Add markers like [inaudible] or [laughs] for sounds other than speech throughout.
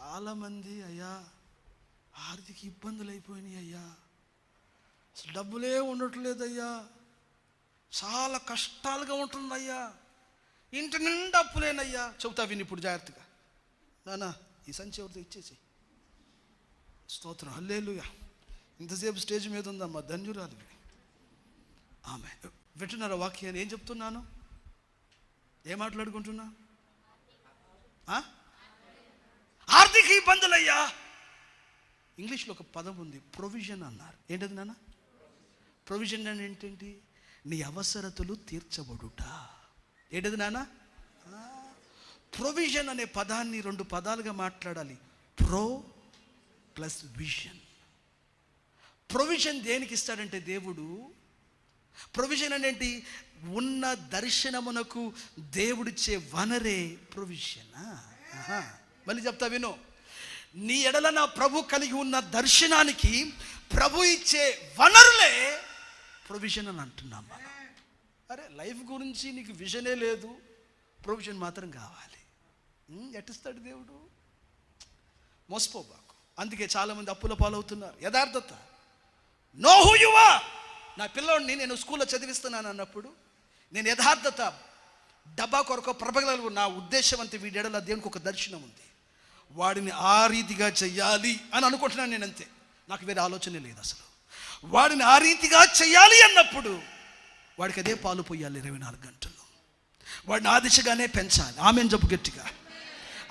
చాలామంది అయ్యా ఆర్థిక ఇబ్బందులు అయిపోయినాయి అయ్యా. అసలు డబ్బులే ఉండట్లేదయ్యా. చాలా కష్టాలుగా ఉంటుందయ్యా. ఇంటి నిండా అప్పులేనయ్యా. చెబుతా విని ఇప్పుడు జాగ్రత్తగా. నానా ఈ సంచి ఎవరితో ఇచ్చేసి స్తోత్రం. హల్లేలుయా. ఇంతసేపు స్టేజ్ మీద ఉందమ్మా ధన్యురాలు ఆమె. వింటున్నారా వాక్యాన్ని? ఏం చెప్తున్నాను? ఏం మాట్లాడుకుంటున్నా? ఆ? ఇబ్బందులయ్యా ఇంగ్లీష్లో ఒక పదం ఉంది ప్రొవిజన్ అన్నారు. ఏంటది నాన్న? ప్రొవిజన్ అని ఏంటంటి నీ అవసరతలు తీర్చబడుట. ఏంటది నాన్న? ప్రొవిజన్ అనే పదాన్ని రెండు పదాలుగా మాట్లాడాలి. ప్రో ప్లస్ విజన్ ప్రొవిజన్ దేనికి ఇస్తాడంటే దేవుడు ప్రొవిజన్ అనేంటి ఉన్న దర్శనమునకు దేవుడిచ్చే వనరే ప్రొవిజన్ మళ్ళీ చెప్తా విను. నీ ఎడల నా ప్రభు కలిగి ఉన్న దర్శనానికి ప్రభు ఇచ్చే వనరులే ప్రొవిజన్ అని అంటున్నాం మనం. అరే లైఫ్ గురించి నీకు విజనే లేదు. ప్రొవిజన్ మాత్రం కావాలి. ఎట్టిస్తాడు దేవుడు? మోసపోబాకు. అందుకే చాలామంది అప్పుల పాలవుతున్నారు. యథార్థత. Know who you are! నా పిల్లోడిని నేను స్కూల్లో చదివిస్తున్నాను అన్నప్పుడు నేను యథార్థత డబ్బా కొరకు ప్రభగలవు నా ఉద్దేశం అంతే వీడెడల దేవునికి ఒక దర్శనం ఉంది. వాడిని ఆ రీతిగా చెయ్యాలి అని అనుకుంటున్నాను నేను అంతే. నాకు వేరే ఆలోచన లేదు అసలు. వాడిని ఆ రీతిగా చెయ్యాలి అన్నప్పుడు వాడికి అదే పాలు పోయాలి ఇరవై నాలుగు గంటలు. వాడిని ఆ దిశగానే పెంచాలి. ఆమెను చెప్పు గట్టిగా.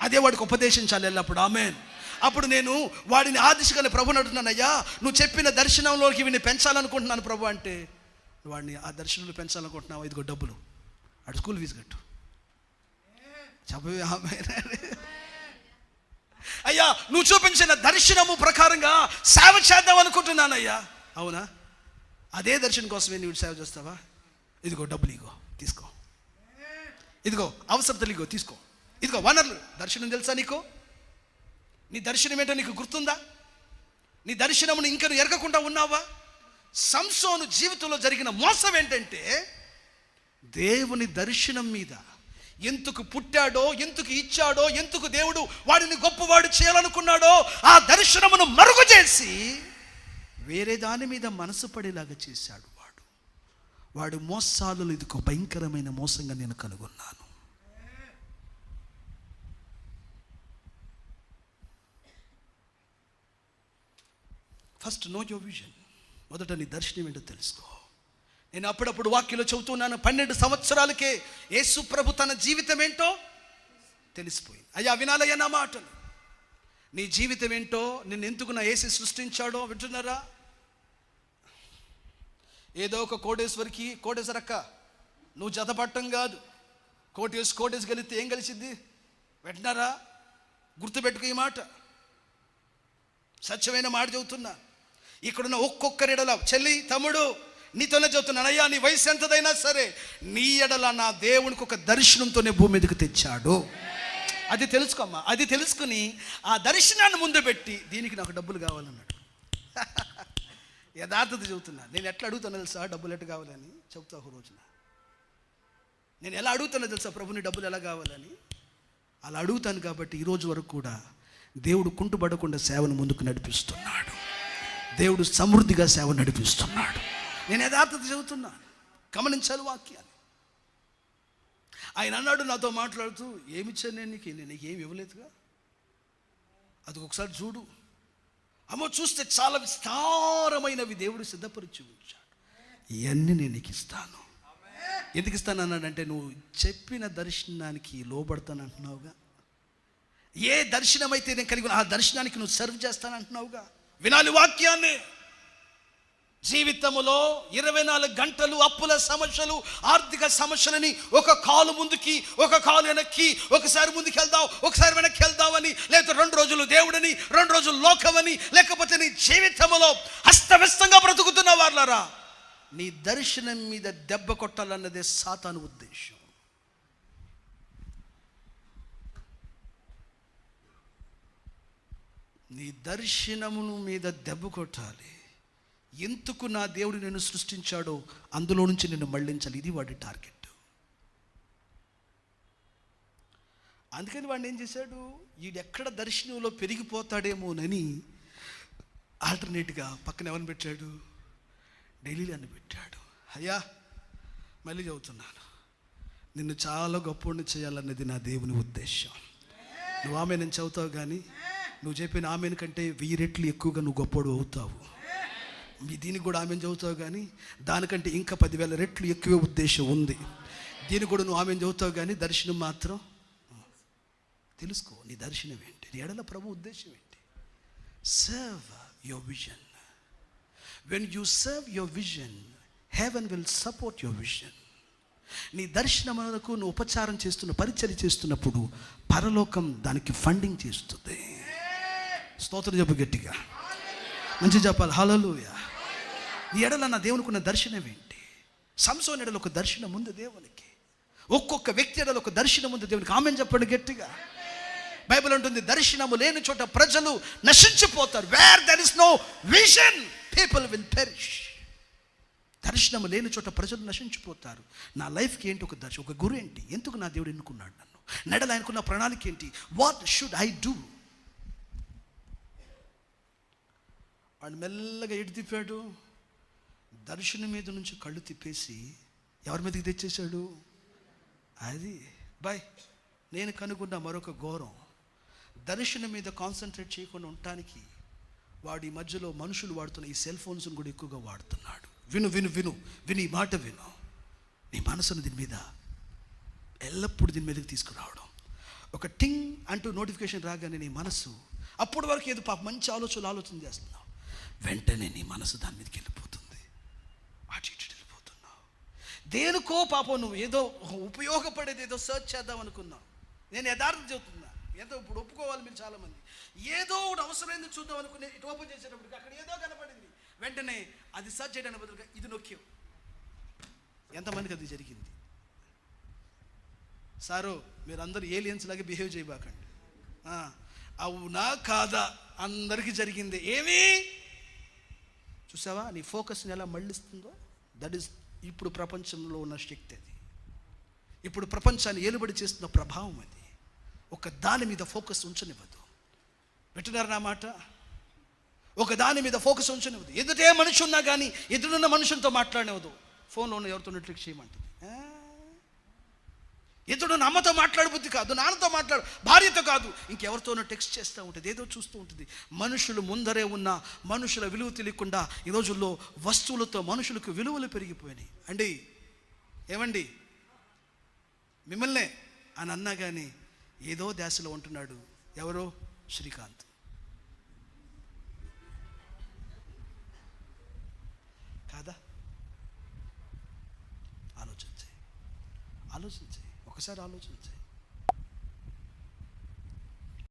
అదే వాడికి ఉపదేశించాలి ఎల్లప్పుడు. ఆమెన్. అప్పుడు నేను వాడిని ఆ దిశగానే ప్రభు అంటున్నానయ్యా నువ్వు చెప్పిన దర్శనంలోకి వీడిని పెంచాలనుకుంటున్నాను ప్రభు అంటే వాడిని ఆ దర్శనంలో పెంచాలనుకుంటున్నావు? ఇదిగో డబ్బులు. అటు స్కూల్ ఫీజు కట్టు. చెప్పవే ఆమె అయ్యా నువ్వు చూపించిన దర్శనము ప్రకారంగా సేవ చేద్దాం అనుకుంటున్నానయ్యా. అవునా? అదే దర్శనం కోసమే నువ్వు సేవ చేస్తావా? ఇదిగో డబ్బులు ఇగో తీసుకో. ఇదిగో అవసరతలు ఇగో తీసుకో. ఇదిగో వనరులు. దర్శనం తెలుసా నీకు? నీ దర్శనం ఏంటో నీకు గుర్తుందా? నీ దర్శనమును ఇంకా నువ్వు ఎరగకుండా ఉన్నావా? సంసోను జీవితంలో జరిగిన మోసం ఏంటంటే దేవుని దర్శనం మీద ఎందుకు పుట్టాడో ఎందుకు ఇచ్చాడో ఎందుకు దేవుడు వాడిని గొప్పవాడు చేయాలనుకున్నాడో ఆ దర్శనమును మరుగు చేసి వేరే దాని మీద మనసు పడేలాగా చేశాడు వాడు. వాడు మోసాలు ఇది ఒక భయంకరమైన మోసంగా నేను కనుగొన్నాను. ఫస్ట్ నో యువర్ విజన్ మొదట నీ దర్శనం ఏంటో తెలుసుకో. నేను అప్పుడప్పుడు వాక్యలో చెబుతున్నాను పన్నెండు సంవత్సరాలకే యేసు ప్రభు తన జీవితం ఏంటో తెలిసిపోయింది. అయ్యా వినాలయ్యా నా మాటలు. నీ జీవితం ఏంటో నిన్ను ఎందుకు నా ఏసి సృష్టించాడో వింటున్నారా? ఏదో ఒక కోటేశ్వరికి కోటేశ్వరక్క నువ్వు జతపట్టం కాదు. కోటేసి కోటేసి గెలిస్తే ఏం కలిసిద్ది వింటున్నారా? గుర్తుపెట్టుకు ఈ మాట. సత్యమైన మాట చెబుతున్నా. ఇక్కడున్న ఒక్కొక్కరిడల చెల్లి తమ్ముడు నీతోనే చెబుతున్నాను అయ్యా నీ వయసు ఎంతదైనా సరే నీ ఎడల నా దేవునికి ఒక దర్శనంతోనే భూమి మీదకి తెచ్చాడు. అది తెలుసుకోమ్మా అది తెలుసుకుని ఆ దర్శనాన్ని ముందు పెట్టి దీనికి నాకు డబ్బులు కావాలన్నాడు. [laughs] యథార్థత చెబుతున్నా నేను ఎట్లా అడుగుతాను తెలుసా? డబ్బులు ఎట్లా కావాలని? చెబుతా ఒక రోజున. నేను ఎలా అడుగుతానో తెలుసా? ప్రభుని డబ్బులు ఎలా కావాలని? అలా అడుగుతాను కాబట్టి ఈరోజు వరకు కూడా దేవుడు కుంటుపడకుండా సేవను ముందుకు నడిపిస్తున్నాడు. దేవుడు సమృద్ధిగా సేవ నడిపిస్తున్నాడు. నేను యథార్థత చెబుతున్నా గమనించాలి వాక్యాన్ని. ఆయన అన్నాడు నాతో మాట్లాడుతూ ఏమిచ్చాను నేను నీకు? నేను నీకు ఏమి ఇవ్వలేదుగా? అది ఒకసారి చూడు. అమ్మో చూస్తే చాలా విస్తారమైనవి దేవుడు సిద్ధపరిచి ఉంచాడు. ఇవన్నీ నేను నీకు ఇస్తాను. ఎందుకు ఇస్తాను అన్నాడంటే నువ్వు చెప్పిన దర్శనానికి లోబడతాను అంటున్నావుగా ఏ దర్శనం అయితే నేను కలిగి ఆ దర్శనానికి నువ్వు సర్వ్ చేస్తాను అంటున్నావుగా వినాలి వాక్యాన్ని. జీవితములో ఇరవై నాలుగు గంటలు అప్పుల సమస్యలు ఆర్థిక సమస్యలని ఒక కాలు ముందుకి ఒక కాలు వెనక్కి ఒకసారి ముందుకు వెళ్దాం ఒకసారి వెనక్కి వెళ్దామని లేకపోతే రెండు రోజులు దేవుడని రెండు రోజులు లోకమని లేకపోతే నీ జీవితంలో అస్తవ్యస్తంగా బ్రతుకుతున్న వాళ్ళరా నీ దర్శనం మీద దెబ్బ కొట్టాలన్నదే సాతాను ఉద్దేశం. నీ దర్శనమును మీద దెబ్బ కొట్టాలి. ఎందుకు నా దేవుడు నేను సృష్టించాడో అందులో నుంచి నేను మళ్ళించాలి. ఇది వాడి టార్గెట్. అందుకని వాడిని ఏం చేశాడు? వీడెక్కడ దర్శనంలో పెరిగిపోతాడేమోనని ఆల్టర్నేట్గా పక్కన ఎవరిని పెట్టాడు? ఢిల్లీ అని పెట్టాడు. అయ్యా మళ్ళీ చదువుతున్నాను. నిన్ను చాలా గొప్పని చేయాలన్నది నా దేవుని ఉద్దేశం. నువ్వు ఆమె నేను చదువుతావు కానీ నువ్వు చెప్పిన ఆమెను కంటే వెయ్యి రెట్లు ఎక్కువగా నువ్వు గొప్పడు అవుతావు. మీ దీనికి కూడా ఆమెను చదువుతావు కానీ దానికంటే ఇంకా పదివేల రెట్లు ఎక్కువ ఉద్దేశం ఉంది. దీనికి కూడా నువ్వు ఆమెను చదువుతావు కానీ దర్శనం మాత్రం తెలుసుకో నీ దర్శనం ఏంటి? నీ ఎడల ప్రభు ఉద్దేశం ఏంటి? Serve your vision when you serve your vision heaven will support your vision నీ దర్శనమునకు నువ్వు ఉపచారం చేస్తున్న పరిచయం చేస్తున్నప్పుడు పరలోకం దానికి ఫండింగ్ చేస్తుంది. స్తోత్రం చెప్పు గట్టిగా. మంచి చెప్పాలి. హలలుయ నీ ఎడల నా దేవునికి ఉన్న దర్శనం ఏంటి? సంసోన్ ఎడల ఒక దర్శనం ఉంది దేవునికి. ఒక్కొక్క వ్యక్తి ఎడల ఒక దర్శనం ఉంది దేవునికి. ఆమె చెప్పండి గట్టిగా. బైబిల్ ఉంటుంది దర్శనము లేని చోట ప్రజలు నశించిపోతారు. Where there is no vision people will perish దర్శనము లేని చోట ప్రజలు నశించిపోతారు. నా లైఫ్కి ఏంటి ఒక దర్శనం ఒక గురు ఏంటి? ఎందుకు నా దేవుడు ఎన్నుకున్నాడు నన్ను? నెడలు ఆయనకున్న ప్రణాళిక ఏంటి? వాట్ షుడ్ ఐ డూ వాడు మెల్లగా ఎటు తిప్పాడు? దర్శనం మీద నుంచి కళ్ళు తిప్పేసి ఎవరి మీదకి తెచ్చేశాడు? అది బాయ్ నేను కనుగొన్న మరొక ఘోరం. దర్శనం మీద కాన్సన్ట్రేట్ చేయకుండా ఉండటానికి వాడి మధ్యలో మనుషులు వాడుతున్న ఈ సెల్ ఫోన్స్ని కూడా ఎక్కువగా వాడుతున్నాడు. విను విను విను విను ఈ మాట విను. నీ మనసును దీని మీద ఎల్లప్పుడూ దీని మీదకి తీసుకురావడం. ఒక టింగ్ అంటూ నోటిఫికేషన్ రాగానే నీ మనసు అప్పటి వరకు ఏదో పాప మంచి ఆలోచనలు ఆలోచన చేస్తున్నావు. వెంటనే నీ మనసు దాని మీదకి వెళ్ళిపోతుంది. అటు ఇటు వెళ్ళిపోతున్నావు. దేనికో పాపం నువ్వు ఏదో ఉపయోగపడేది ఏదో సర్చ్ చేద్దాం అనుకున్నావు. నేను యథార్థం చెబుతున్నా. ఏదో ఇప్పుడు ఒప్పుకోవాలి మీరు చాలామంది. ఏదో ఒకటి అవసరమైంది చూద్దాం అనుకునే ఇటు ఓపెన్ చేసేటప్పటికి అక్కడ ఏదో కనపడింది. వెంటనే అది సర్చ్ చేయడానికి బదులుగా ఇది నొక్కే ఎంతమందికి అది జరిగింది? సారు మీరందరూ ఏలియన్స్ లాగా బిహేవ్ చేయబాకండి. అవునా కాదా? అందరికీ జరిగింది. ఏమి? చూసావా? నీ ఫోకస్ని ఎలా మళ్ళిస్తుందో? దట్ ఈస్ ఇప్పుడు ప్రపంచంలో ఉన్న శక్తి అది. ఇప్పుడు ప్రపంచాన్ని ఏలుబడి చేస్తున్న ప్రభావం అది. ఒక దాని మీద ఫోకస్ ఉంచనివ్వదు. వింటున్నారు నా మాట? ఒక దాని మీద ఫోకస్ ఉంచనివ్వదు. ఎదుటే మనిషి ఉన్నా కానీ ఎదురున్న మనుషులతో మాట్లాడనివ్వదు. ఫోన్లో ఉన్న ఎవరితో నెట్ఫ్లిక్స్ చేయమంటుంది. ఇతడు నమ్మతో మాట్లాడు మాట్లాడబుద్ధి కాదు నాన్నతో మాట్లాడు భార్యతో కాదు. ఇంకెవరితోనో టెక్స్ట్ చేస్తూ ఉంటుంది ఏదో చూస్తూ ఉంటుంది. మనుషులు ముందరే ఉన్న మనుషుల విలువ తెలియకుండా ఈ రోజుల్లో వస్తువులతో మనుషులకు విలువలు పెరిగిపోయినాయి. అండి ఏమండి? మిమ్మల్నే అని అన్నా కానీ ఏదో ధ్యాసలో ఉంటున్నాడు. ఎవరో? శ్రీకాంత్. కాదా? ఆలోచించే. ఆలోచించే. ఒకసారి ఆలోచించే